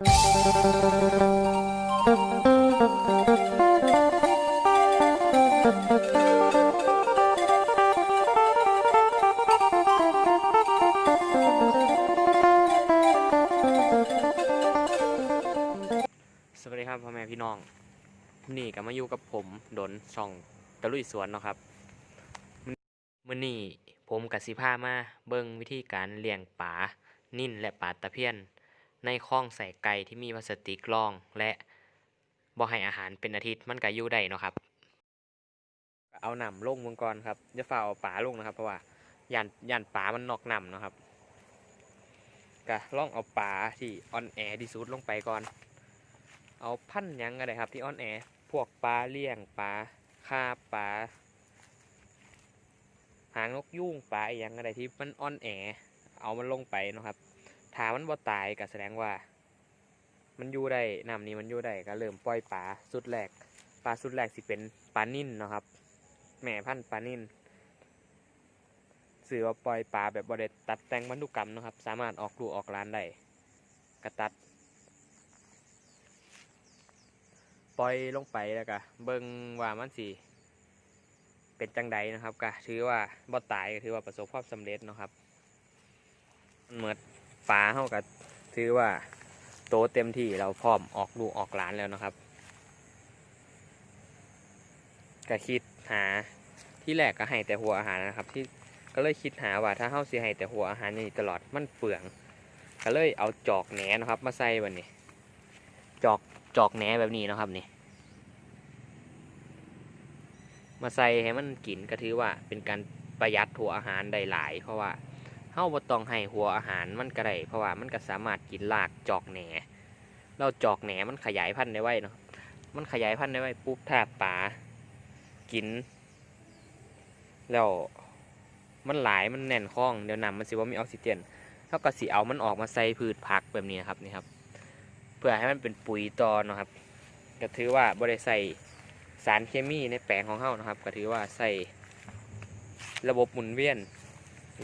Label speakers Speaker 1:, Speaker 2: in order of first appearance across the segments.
Speaker 1: สวัสดีครับพ่อแม่พี่น้อง นี่ก็มาอยู่กับผมดนช่องตะลุยสวนเนาะครับมื้อมื้อนี้ผมกับสิพามาเบิ่งวิธีการเลี้ยงปลานิ่นและปลาตะเพียน ในคลองใส่ไก่ที่มีพลาสติกรอง และบ่ให้อาหารเป็นอาทิตย์มันก็อยู่ได้เนาะครับ เอาหนำลงมืองก่อนครับอย่าฝ่าเอาปลาลงนะครับ เพราะว่าย่านย่านปลามันนอกหนำเนาะครับก็ล่องเอาปลาที่ออนแอที่สุดลงไปก่อน เอาพันยังก็ได้ครับ ที่ออนแอพวกปลาเลี้ยงปลาคาปลาหางนกยุ่งปลาอหยังก็ได้ที่มันอ่อนแอ เอามันลงไปเนาะครับ ถ้ามันบ่ตายก็แสดงว่า มันอยู่ได้น้ำนี้มันอยู่ได้ก็เริ่มปล่อยปลาสุดแรกปลาสุดแรกสิเป็นปลานิ่นนะครับ แม่พันธุ์ปลานิ่นสื่อว่าปล่อยปลาแบบบริตัดแต่งพันธุกรรมนะครับ สามารถออกลูกออกล้านได้กระตัด ปล่อยลงไปแล้วก็เบิ่งว่ามันสิเป็นจังใดนะครับก็ถือว่าบ่ตายก็ถือว่าประสบความสำเร็จนะครับเหมือน ปลาเฮาก็ถือว่าโตเต็มที่เราพร้อมออกลูกออกหลานแล้วนะครับก็คิดหาที่แรกก็ให้แต่หัวอาหารนะครับ ที่ก็เลยคิดหาว่าถ้าเฮาสิให้แต่หัวอาหารนี่ตลอดมันเปลือง ก็เลยเอาจอกแหนนะครับ มาใส่บัดนี้ จอกจอกแหนแบบนี้นะครับนี่มาใส่ให้มันกินก็ถือว่าเป็นการประหยัดหัวอาหารได้หลาย เพราะว่า เฮาบ่ต้องให้หัวอาหารมันก็ได้เพราะว่ามันก็สามารถกินรากจอกแหนเราจอกแหนมันขยายพันธุ์ได้ไวเนาะมันขยายพันธุ์ได้ไวปุ๊บถ้าปลากิน แล้วมันหลายมันแน่นคล้องเดี๋ยวน้ำมันสิว่ามีออกซิเจนเท่ากับสิเอามันออกมาใส่พืชผักแบบนี้นะครับนี่ครับ เพื่อให้มันเป็นปุ๋ยตอเนาะครับ ก็ถือว่าบริใส่สารเคมีในแปลงของเฮานะครับ ก็ถือว่าใส่ระบบหมุนเวียน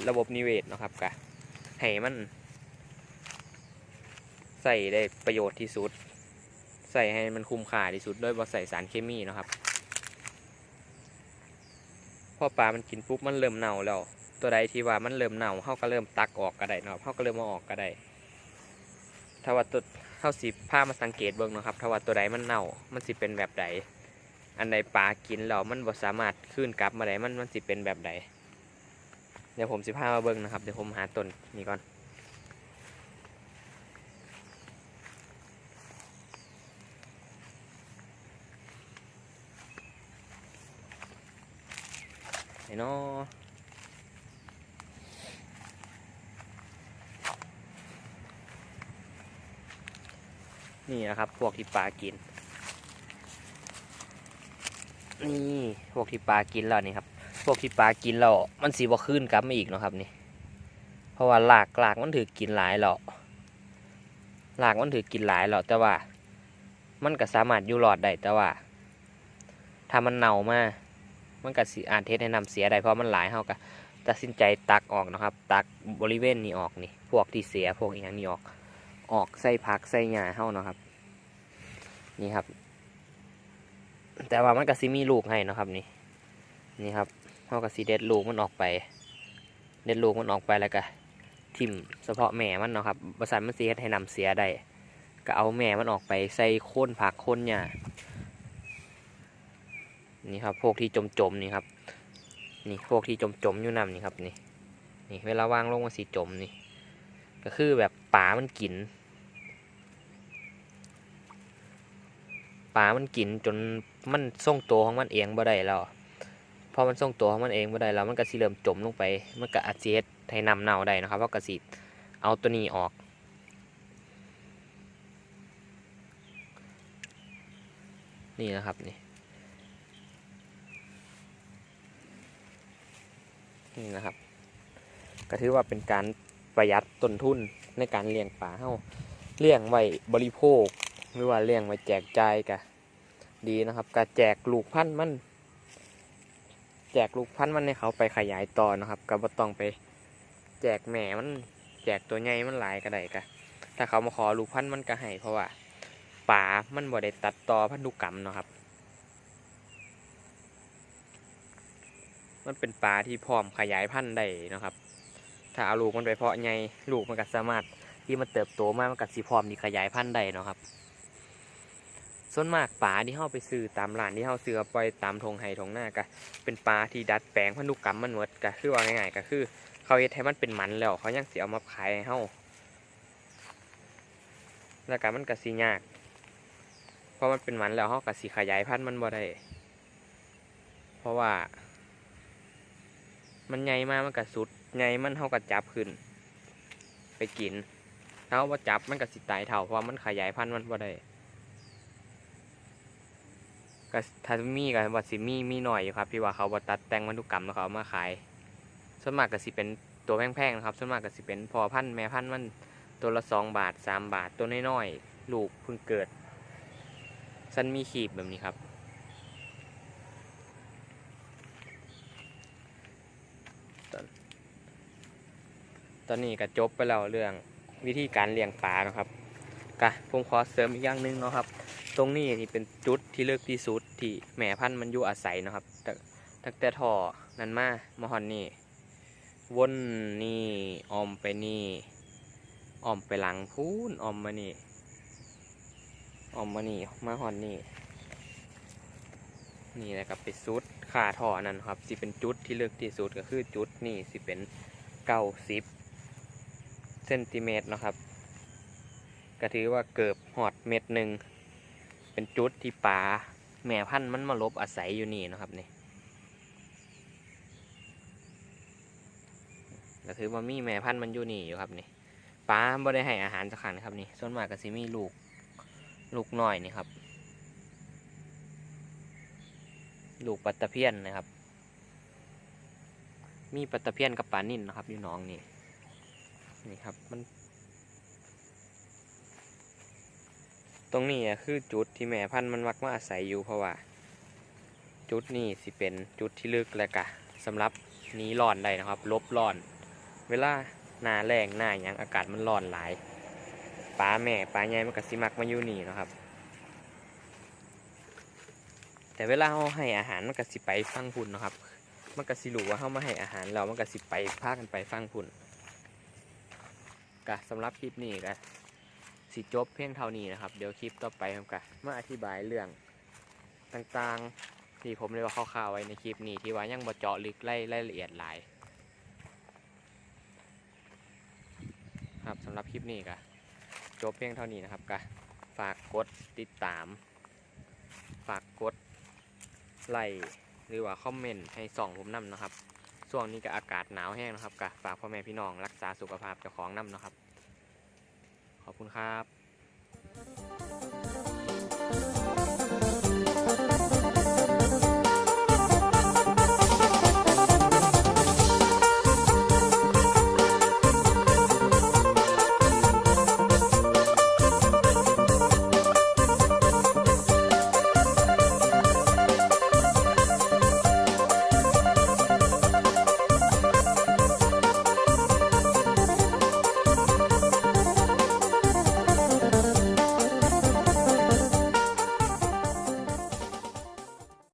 Speaker 1: ระบบนิเวศนะครับก็ให้มันใส่ได้ประโยชน์ที่สุด ใส่ให้มันคุ้มค่าที่สุดโดยบ่ใส่สารเคมีนะครับพอปลามันกินปุ๊บมันเริ่มเน่าแล้ว ตัวใดที่ว่ามันเริ่มเน่าเฮาก็เริ่มตักออกก็ได้นะครับเฮาก็เริ่มเอาออกก็ได้ถ้าว่าตัวเท่าสิผ้ามาสังเกตเบิ่งนะครับถ้าว่าตัวใดมันเน่ามันสิเป็นแบบใดอันใดปลากินแล้วมันบ่สามารถคืนกลับมาได้มันมันสิเป็นแบบใด เดี๋ยวผมสิพามาเบิ่งนะครับ เดี๋ยวผมหาต้นนี้ก่อน ไหนเนาะนี่นะครับ พวกที่ปลากิน นี่ พวกที่ปลากินแล้วนี่ครับ พวกที่ปลากินแล้วมันสีบ่ขึ้นกลับมาอีกเนาะครับนี่ เพราะว่าหลากหลากมันถือกินหลายแล้วหลากมันถือกินหลายแล้วแต่ว่า มันก็สามารถอยู่รอดได้แต่ว่า ถ้ามันเน่ามามันก็สิอาจเทศให้นำเสียได้เพราะมันหลายเฮาก็ตัดสินใจตักออกนะครับ ตักบริเวณนี้ออกนี่ พวกที่เสียพวกอย่างนี้ออก ออกใส่ผักใส่หญ้าเฮาเนาะครับ นี่ครับ แต่ว่ามันก็สิมีลูกให้เนาะครับนี่นี่ครับ เฮาก็สิเด็ดลูกมันออกไป เด็ดลูกมันออกไปแล้วก็ทิ่มเฉพาะแม่มันเนาะครับบริษัทมันสิเฮ็ดให้นำเสียได้ก็เอาแม่มันออกไปใส่โค่นผักโค่นหญ้านี่ครับพวกที่จมจมๆนี่ครับ นี่พวกที่จมจมๆอยู่น้ำนี่ครับนี่นี่เวลาว่างลงมาสีจมนี่ ก็คือแบบปลามันกินปลามันกินจนมันส่งตัวของมันเองบ่ได้แล้ว พอมันส่งตัวของมันเองบ่ได้แล้วมันก็สิเริ่มจมลงไป มันก็อาจสิเฮ็ดให้นำเน่าได้นะครับเพราะก็สิเอาตัวนี้ออก นี่นะครับนี่นี่นะครับ ก็ถือว่าเป็นการประหยัดต้นทุนในการเลี้ยงปลาเฮาเลี้ยงไว้บริโภค หรือว่าเลี้ยงไว้แจกจ่ายก็ดีนะครับการแจกลูกพันธุ์มัน จกลูกพันธุ์มันให้เขาไปขยายต่อนะครับก็บ่ต้องไป แจกแหม่มันแจกตัวใหญ่มันหลายก็ได้ก็ถ้าเขามาขอลูกพันธุ์มันก็ให้เพราะว่าป่ามันบ่ได้ตัดต่อพันธุกรรมเนาะครับ มันเป็นปลาที่พร้อมขยายพันธุ์ได้นะครับ ถ้าเอาลูกมันไปเพาะไงลูกมันก็สามารถที่มันเติบโตมากมันก็สิพร้อมที่ขยายพันธุ์ได้เนาะครับ ส่วนมากปลาที่เฮาไปซื้อตามร้านที่เฮาซื้อปล่อยตามทงไห้ทงหน้าก็เป็นปลาที่ดัดแปลงพันธุกรรมมันหมดก็คือว่าง่ายๆก็คือ เขาเฮ็ดให้มันเป็นมันแล้ว เขายังเสิเอามาขายให้เฮาแล้วก็มันก็สิยากเพราะมันเป็นมันแล้วเฮาก็สิขยายพันธุ์มันบ่ได้เพราะว่า มันใหญ่มากมันก็สุดใหญ่มันเฮาก็จับขึ้น ไปกินถ้าเฮาจับมันก็สิตายเท่าเพราะมันขยายพันธุ์มันบ่ได้ ก็ถ้ามีก็ว่าสิมีมีหน่อยอยู่ครับที่ว่าเขาบ่ตัดแต่งพันธุกรรมแล้วเขาเอามาขาย ส่วนมากก็สิเป็นตัวแพงๆนะครับ ส่วนมากก็สิเป็นพอพันธุ์แม่พันธุ์มันตัวละสองบาทสามบาทตัวน้อยๆลูกเพิ่งเกิดสันมีขีบแบบนี้ครับ ตอนนี้ก็จบไปแล้วเรื่องวิธีการเลี้ยงปลานะครับ กะผมขอเสริมอีกอย่างหนึงเนาะครับ ตรงนี้นี่เป็นจุดที่เลือกที่สุดที่แม่พันธุ์มันอยู่อาศัยนะครับตั้งแต่ท่อนั้นมามาฮอนนี่วนนี่ออมไปนี่ออมไปหลังพูนออมมานี่ออมมานี่มาหอนนี่นี่แหละครับไปสุดขาท่อนั่นครับสิเป็นจุดที่เลือกที่สุดก็คือจุดนี่สิเป็นเก้าสิบเซนติเมตรนะครับ ก็ถือว่าเกือบหอดเม็ดหนึ่งเป็นจุดที่ปลาแม่พันธุ์มันมาลบอาศัยอยู่นี่นะครับนี่ก็ถือว่ามีแม่พันธุ์มันอยู่นี่อยู่ครับนี่ปลาบ่ได้ให้อาหารสักครั้งนครับนี่ส่วนมากก็สิมีลูกลูกน้อยนี่ครับ ลูกปัตตะเพียนนะครับ มีปัตตะเพียนกับปลานิ่นนะครับอยู่หน้องนี่นี่ครับมัน รงนี้คือจุดที่แม่พันธุ์มันมักมาอาศัยอยู่เพราะว่า จุดนี้สิเป็นจุดที่ลึกและกะสำหรับหนีร้อนได้นะครับ ลบร้อน เวลาหน้าแรงหน้ายังอากาศมันร้อนหลายปลาแม่ปลาใหญ่มันก็สิมักมาอยู่นี่นะครับ แต่เวลาเราให้อาหารมันก็สิไปฟังพุ่นนะครับ มันก็สิรู้ว่าเรามาให้อาหารแล้วมันก็สิไปพากันไปฟังพุ่นก็สำหรับคลิปนี้ก็ สิจบเพียงเท่านี้นะครับ เดี๋ยวคลิปต่อไปผมก็มาอธิบายเรื่องต่างๆ ที่ผมเรียว่าคร่าวๆไว้ในคลิปนี้ที่ว่ายังบ่เจาะลึกไล่รายละเอียดหลาย ครับสำหรับคลิปนี้ก็จบเพียงเท่านี้นะครับก็ฝากกดติดตาม ฝากกดไลค์หรือว่าคอมเมนต์ให้ส่องผมนำนะครับช่วงนี้ก็อากาศหนาวแห้งนะครับก็ฝากพ่อแม่พี่น้องรักษาสุขภาพเจ้าของนำนะครับ ขอบคุณครับ